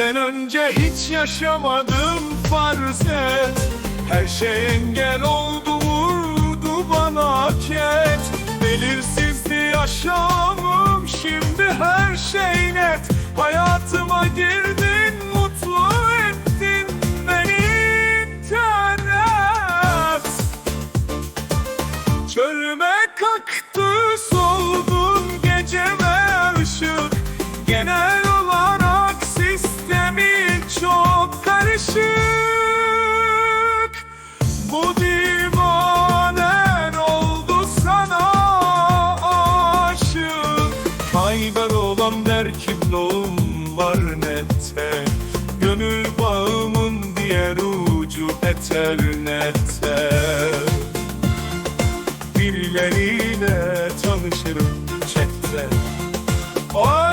Senden önce hiç yaşamadım farz et Her şey engel oldu vurdu bana ket Belirsizdi yaşamım şimdi her şey net. Hayatıma girdin mutlu ettin beni internet. Çölüme kaktüs oldun kimliğim var nette Gönül bağımın diğer ucu eternette Birileriyle tanışırım chatte Ay